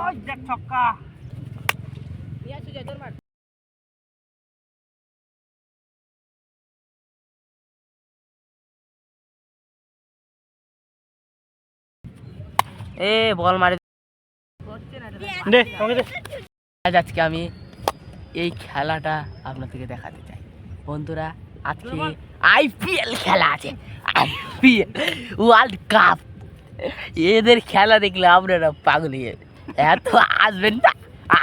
ওই দেখ ছক্কা। এ বল মারে। দে আজ আজকে আমি এই খেলাটা আপনাদেরকে দেখাতে চাই। বন্ধুরা আজকে আইপিএল খেলা আছে। আইপিএল ওয়ার্ল্ড কাপ এদের খেলা দেখলে আপনারা পাগল হয়ে। এত আসবেন না।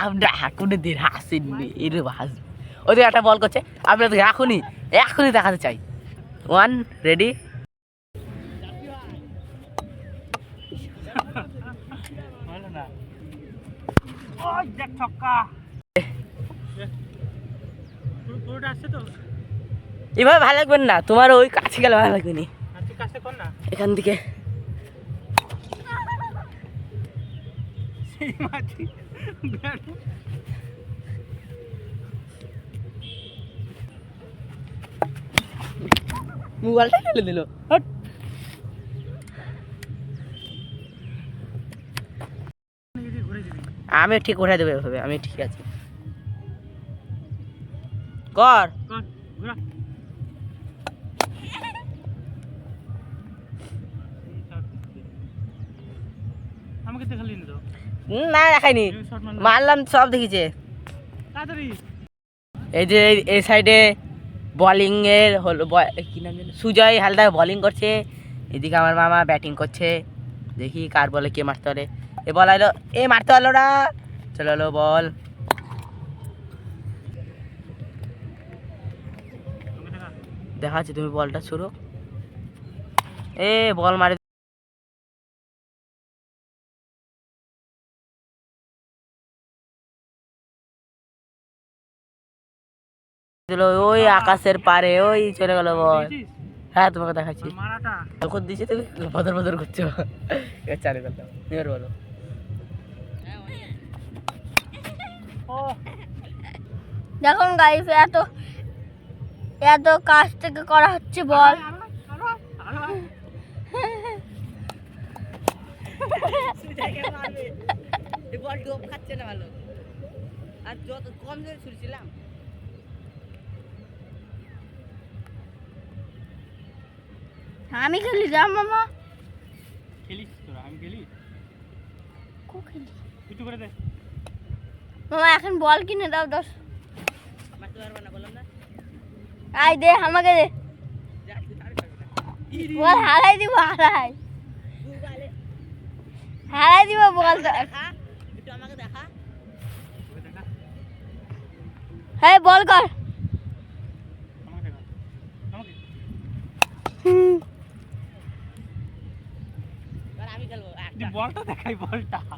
আপনারা কোনো দিন হাসেননি এরকম হাসবেন ওদের একটা বল করছে আপনাদের এখনই এখনই দেখাতে চাই। ওয়ান রেডি তো এভাবে ভালো লাগবেন না তোমার ওই কাছে গেলে ভালো লাগবে না? এখান থেকে। সেই মাছি মোবাইলটা ফেলে দিল। হট। আমি ঠিক উঠাই দেবো এভাবে আমি ঠিক আছি। কর। আমাকে দেখালি না তো। না দেখাইনি। মারলাম। সব দেখিছে। এই যে এই- সাইডে বোলিং এর হলো কি নাম সুজয় হালদার বোলিং করছে। এদিকে আমার মামা ব্যাটিং করছে। দেখি কার বলে কে মারতে পারে। এ বল আইলো এ মারতে পারল না। চলো হলো বল। দেখাচ্ছি তুমি বলটা শুরু এ বল মারে দিল ওই আকাশের পারে ওই চলে গেল বল। হ্যাঁ তোমাকে দেখাচ্ছি। তখন তুমি? বদর বদর করছ। এবার চালু করলাম এবার বলো। দেখুন গাইস এত এত কাছ থেকে করা হচ্ছে বল। বল ডোপ খাচ্ছে না ভালো। আর যত কম জোরে ছুটছিলাম আমি খেলি যা মামা। খেলিস তোরা আমি খেলি? কো খেলি? একটু করে দে। মামা এখন বল কিনে দাও দশ মারতে পারবে না বললাম না। আই দে আমাকে দে। বল হারাই দিব হারাই। হারাই দিব বলটা দেখা, একটু আমাকে দেখা দেখা। হ্যাঁ বল কর আমাকে দেখা আমাকে হুম। এবার আমি খেলব বলটা দেখাই বলটা।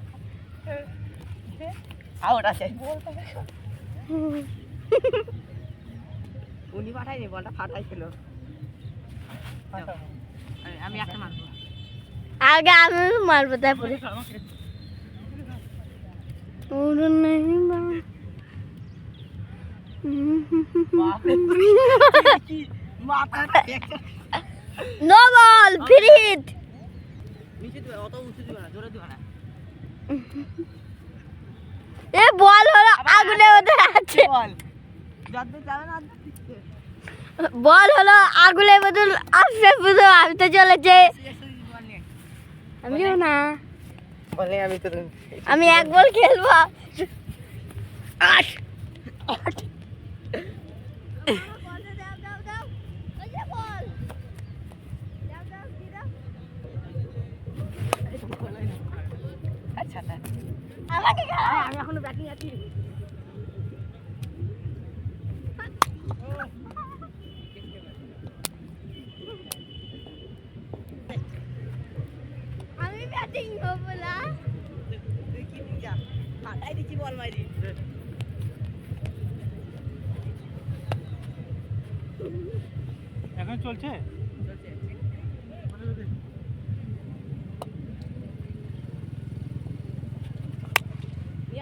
আউট আছে। উনি পাঠায়নি বলটা ফাটাইছিল। আমি- আমি একটা মারবো। আগে আমি মারবো তারপরে। নো বল এ বল হলো আগুনে ওদের আছে বল। হলো আগুনের বদল আসবে বুঝো আমি তো চলেছে আমিও না। বলে আমি তো আমি এক বল খেলব। আট আচ্ছা আমাকে হ্যাঁ, আমি এখনও ব্যাটিং আছি আমি ব্যাটিং করব না। দেখি তুই যা ফাটাই দিচ্ছি বল মারি এখন চলছে?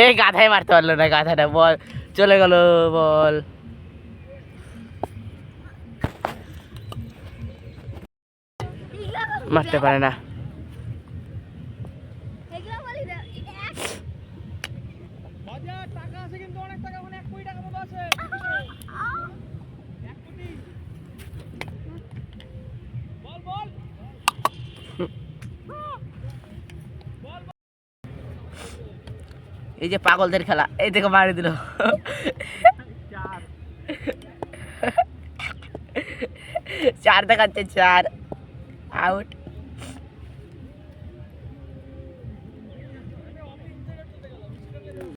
এই গাধায় মারতে পারল না গাধাটা বল চলে গেল বল। মারতে পারে না। এগুলো বলি না এক বাজার টাকা আছে কিন্তু অনেক টাকা মানে এক কোটি টাকা মতো আছে এক কোটি বল বল এই যে পাগলদের খেলা। এই থেকে মারি দিল। চার দেখাচ্ছে চার। আউট